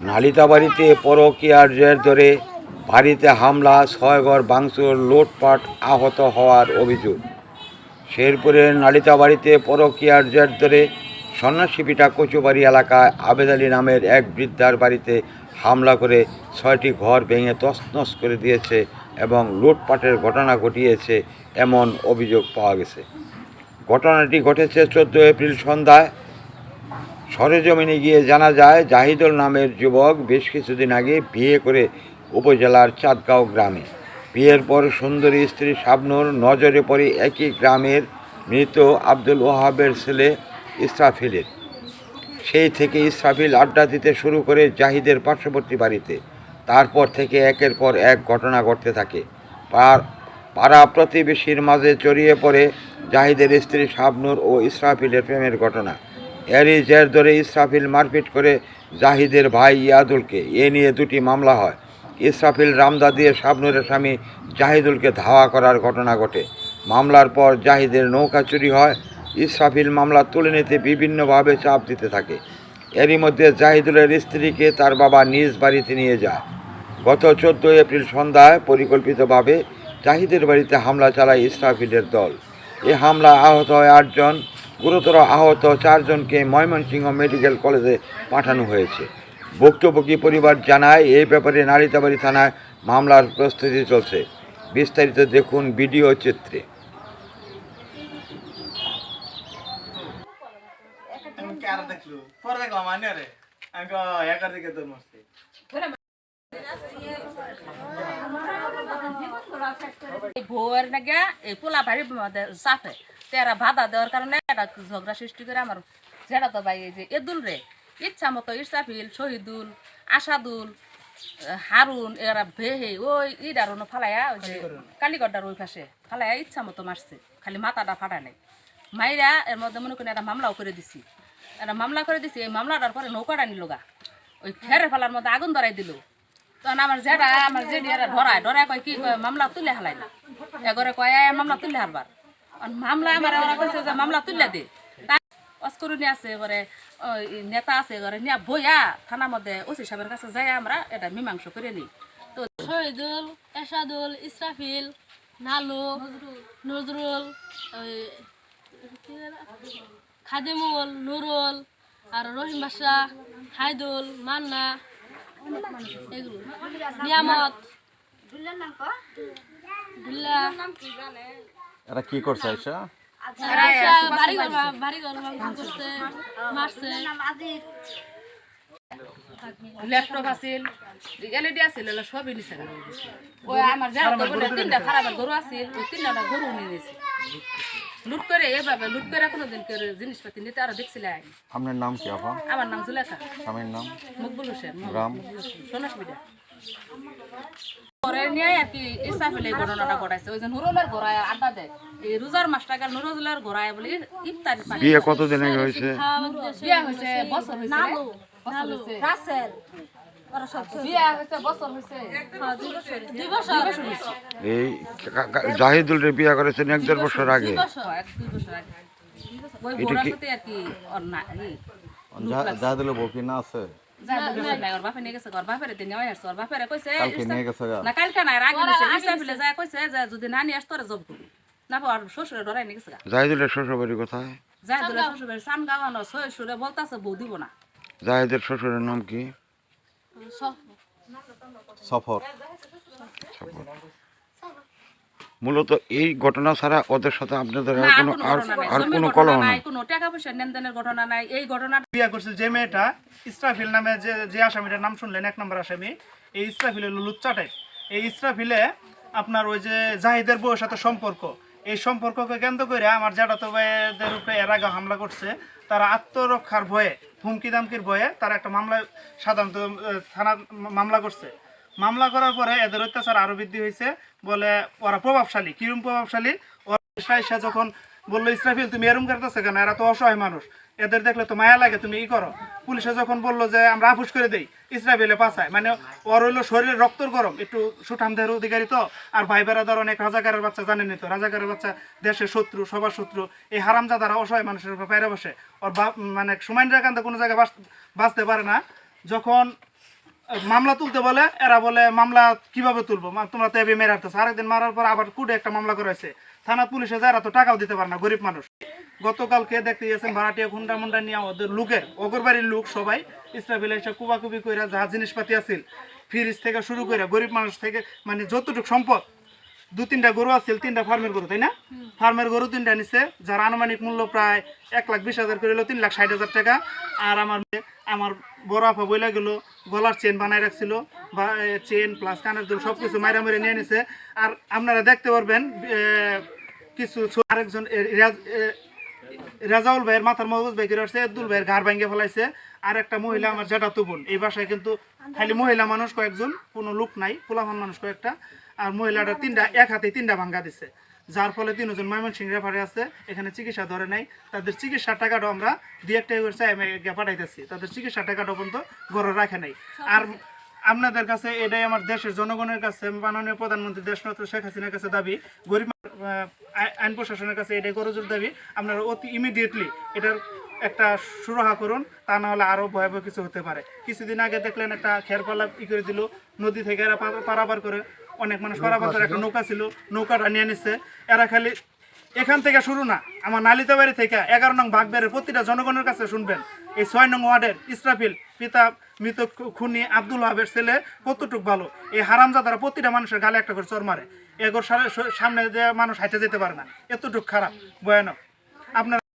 নালিতা বাড়িতে পরকীয়ার জের ধরে বাড়িতে হামলা ছয়গড় ভাঙচুর লুটপাট আহত হওয়ার অভিযোগ। শেরপুরের নালিতাবাড়িতে পরকীয়ার জের ধরে সন্ন্যাসীপিটা কচুবাড়ি এলাকায় আবেদ আলী নামের এক বৃদ্ধার বাড়িতে হামলা করে ছয়টি ঘর ভেঙে তছনছ করে দিয়েছে এবং লুটপাটের ঘটনা ঘটিয়েছে এমন অভিযোগ পাওয়া গেছে। ঘটনাটি ঘটেছে চোদ্দ এপ্রিল সন্ধ্যায় সরেজমিনে গিয়ে জানা যায়, জাহিদুল নামের যুবক বেশ কিছুদিন আগে বিয়ে করে উপজেলার চাঁদগাঁও গ্রামে। বিয়ের পর সুন্দরী স্ত্রী শাবনুর নজরে পড়ে একই গ্রামের মৃত আব্দুল ওহাবের ছেলে ইসরাফিলের। সেই থেকে ইসরাফিল আড্ডা দিতে শুরু করে জাহিদের পার্শ্ববর্তী বাড়িতে। তারপর থেকে একের পর এক ঘটনা ঘটতে থাকে। পাড়া প্রতিবেশীর মাঝে জড়িয়ে পড়ে জাহিদের স্ত্রী শাবনুর ও ইসরাফিলের প্রেমের ঘটনা। এরই জের ধরে ইসরাফিল মারপিট করে জাহিদের ভাই ইয়াদুলকে। এ নিয়ে দুটি মামলা হয়। ইসরাফিল রামদা দিয়ে শাবনুরের স্বামী জাহিদুলকে ধাওয়া করার ঘটনা ঘটে। মামলার পর জাহিদের নৌকা চুরি হয়। ইসরাফিল মামলা তুলে নিতে বিভিন্নভাবে চাপ দিতে থাকে। এরই মধ্যে জাহিদুলের স্ত্রীকে তার বাবা নিজ বাড়িতে নিয়ে যায়। গত চোদ্দোই এপ্রিল সন্ধ্যায় পরিকল্পিতভাবে জাহিদের বাড়িতে হামলা চালায় ইসরাফিলের দল। এ হামলা আহত হয় আটজন। গুরুতর আহত চারজনকে ময়মনসিংহ মেডিকেল কলেজে পাঠানো হয়েছে। ভুক্তভোগী পরিবার জানায়? এই ব্যাপারে নালিতাবাড়ি থানায় মামলার প্রস্তুতি চলছে। বিস্তারিত দেখুন ভিডিও চিত্রে। আমি কার দেখলু পরে দেখলাম আনে রে আমি কো একার দিকে তোর মস্তি এই নাকি পোলা ভারি চাপে তেরা বাধা দেওয়ার কারণে একটা ঝগড়া সৃষ্টি করে আমার যেটা তো ভাই এই যে এদুল রে ইচ্ছা মতো ইরসাফিল শহীদুল আসাদুল আহ, হারুন এরা ভেহে ওই ইডারুন ফালাইয়া ওই যে কালীগড্ডার ওই পাশে ফালাইয়া ইচ্ছা মতো মারছে খালি মাথাটা ফাটা নেই। মাইরা এর মধ্যে মনে করেন একটা মামলাও করে দিছি। একটা মামলা করে দিছি এই মামলাটার পরে নৌকাটা নিল গা ওই খেরে ফেলার মধ্যে আগুন ধরাই দিল। তখন আমার জেঠা আমার জেডি এরা ধরায় ধরায় কয় কি কয় মামলা তুলে হালাই না। এগরে কয় "এই মামলা তুলে হারবার। মামলা আমার ওরা কইছে যে মামলা তুলে দে। অস্করণী আছে এবারে ওই নেতা আছে এবারে নিয়া বইয়া থানার মধ্যে ওসি সাহেবের কাছে যাই আমরা এটা মীমাংস করে নিই। তো শহীদুল এসাদুল ইসরাফিল নালু নজরুল খাদিমুল নুরুল আর রহিম বাসা হাইদুল মান্না এগুলো। নিয়ামত। দুল্লা এরা কি করছে ল্যাপটপ আছিল এলইডি আছিল সবই নিছে। ওই আমার যারা তিনটা খারাপের গরু আছিল ওই তিনটা গরু নিয়ে নিয়েছে লুট করে এভাবে লুট করে কোনোদিন করে জিনিসপাতি নিতে আরও দেখছিলাম আপনার নাম কি আপা? আমার নাম জুলেখা। স্বামীর নাম? মকবুল হোসেন সোনাস পরে নিয়ে আর কি ইসাফিল এই ঘটনাটা ঘটাইছে ওই যে নুরুলের ঘোড়ায় আড্ডা দেয়। এই রোজার মাসটা গেল নুরুলের ঘোড়ায় বলে ইফতারি বিয়ে কতদিন আগে হয়েছে? বিয়া হয়েছে বছর হয়েছে রে। বছর হয়েছে। রাসেল। বিয়া এই জাহিদুলের করেছেন এক দেড় বছর আগে। দিল বউ কি না আছে? না, না না যদি না নিয়ে আসতো জব করবি না আর শ্বশুরে ডরাই নিয়ে গেছে জাহিদুলের শ্বশুর বাড়ি কোথায় যাই দূরে শ্বশুরের সান গাওয়ানো শ্বশুরে বলতাছে বউ দিব না জাহিদের শ্বশুরের নাম কি সফর মূলত এই ঘটনা ছাড়া ওদের সাথে আপনাদের আর কোনো আর আর কোনো কলহ নাই। কোনো টাকা পয়সা লেনদেনের ঘটনা নাই। এই ঘটনা বিয়ে করছে যে মেয়েটা ইসরাফিল নামে যে যে আসামিটার নাম শুনলেন এক নম্বর আসামি এই ইসরাফিল হলো লুচ্চাটাই এই ইসরাফিলে আপনার ওই যে জাহিদের বউয়ের সাথে সম্পর্ক। এই সম্পর্ককে কেন্দ্র করে আমার জ্যাঠাতো ভাইদের উপরে এর আগে হামলা করছে। তারা আত্মরক্ষার ভয়ে হুমকি দামকির ভয়ে তারা একটা মামলা সাধারণত থানা মামলা করছে। মামলা করার পরে এদের অত্যাচার আরও বৃদ্ধি হয়েছে। বলে, ওরা প্রভাবশালী। কিরম প্রভাবশালী? ওরা যখন বলল, ইসরাফিল, তুমি এরম করতেছে কেন? এরা তো অসহায় মানুষ। এদের দেখলে তো মায়া লাগে, তুমি ই করো। পুলিশে যখন বলল যে, আমরা আফুস করে দেই, ইসরাফিলে পাচায় মানে ওর হইল শরীরের রক্তর গরম। একটু সুঠামদের অধিকারী তো। আর ভাই বেড়াদার অনেক রাজাকারের বাচ্চা জানেনি তো, রাজাকারের বাচ্চা দেশের শত্রু, সবার শত্রু। এই হারামজাদারা অসহায় মানুষের উপর বাইরে বসে। ওর মানে সুমাইন কান্দে কোনো জায়গায় বাঁচতে পারে না। যখন মামলা তুলতে বলে, এরা বলে, মামলা কীভাবে তুলবো? তোমরা তো এভি মেরে আসতেছো আরেকদিন মারার পর আবার কুটে একটা মামলা করেছে থানা পুলিশে যায়, এরা তো টাকাও দিতে পারে না, গরিব মানুষ। গতকালকে দেখতে গেছেন ভাড়াটিয়া খুন্ডা মুন্ডা নিয়ে ওদের লোকের, অগরবাড়ির লোক সবাই। ইসরাফিল এসে কুবাকুবি করে যা জিনিসপাতি আছিল, ফ্রিজ থেকে শুরু করে গরিব মানুষ থেকে মানে যতটুকু সম্পদ দু তিনটা গরু আছিল, তিনটা ফার্মের গরু, তাই না? ফার্মের গরু তিনটা নিছে, যার আনুমানিক মূল্য প্রায় এক লাখ বিশ হাজার করে তিন লাখ ষাট হাজার টাকা। আর আমার আমার বড় আপা বইলা গেল, গলার চেন বানায় রাখছিল, বা চেন প্লাস কানের দুল সব কিছু মাইরা মেরে নিয়ে নিছে। আর আপনারা দেখতে পারবেন কিছু আরেকজন রাজাউল ভাইয়ের মাথার মগজ করে আসছে, আব্দুল ভাইয়ের ঘাড় ভাঙ্গে ফেলাইছে। আর একটা মহিলা আমার যেটা তো বোন এই বাসায় কিন্তু খালি মহিলা মানুষ কয়েকজন, কোনো লোক নাই, পোলাপান মানুষ কয়েকটা। আর মহিলাটা তিনটা এক হাতে তিনটা ভাঙ্গা দিছে। যার ফলে তিনজন ময়মনসিংহ রেফারে আছে এখানে চিকিৎসা ধরে নাই। তাদের চিকিৎসার টাকাটা আমরা দিয়ে একটা পাঠাইতেছি। তাদের চিকিৎসার টাকাটা পর্যন্ত ঘরে রাখে নাই। আর আপনাদের কাছে এটাই আমার দেশের জনগণের কাছে মাননীয় প্রধানমন্ত্রী দেশনাথ শেখ হাসিনার কাছে দাবি গরিব আই- আইন প্রশাসনের কাছে এটাই করজোর দাবি। আপনারা অতি ইমিডিয়েটলি এটার একটা সুরাহা করুন তা না হলে আরও ভয়াবহ কিছু হতে পারে। কিছুদিন আগে দেখলেন একটা খেরপালা ই করে দিল নদী থেকে এরা পা- পারাপার করে। অনেক মানুষ পারাপার করে একটা নৌকা ছিল নৌকাটা নিয়ে নিচ্ছে এরা খালি এখান থেকে শুরু না আমার নালিতা বাড়ি থেকে এগারো নং বাগবের প্রতিটা জনগণের কাছে শুনবেন। এই ছয় নং ওয়ার্ডের ইসরাফিল পিতা মৃত খুনি আব্দুল হাবের ছেলে কতটুক ভালো? এই হারামজাদারা প্রতিটা মানুষের গালে একটা করে চর মারে। এগোর সামনে যে মানুষ হাইটে যেতে পারে না এতটুক খারাপ ভয়ানক। আপনার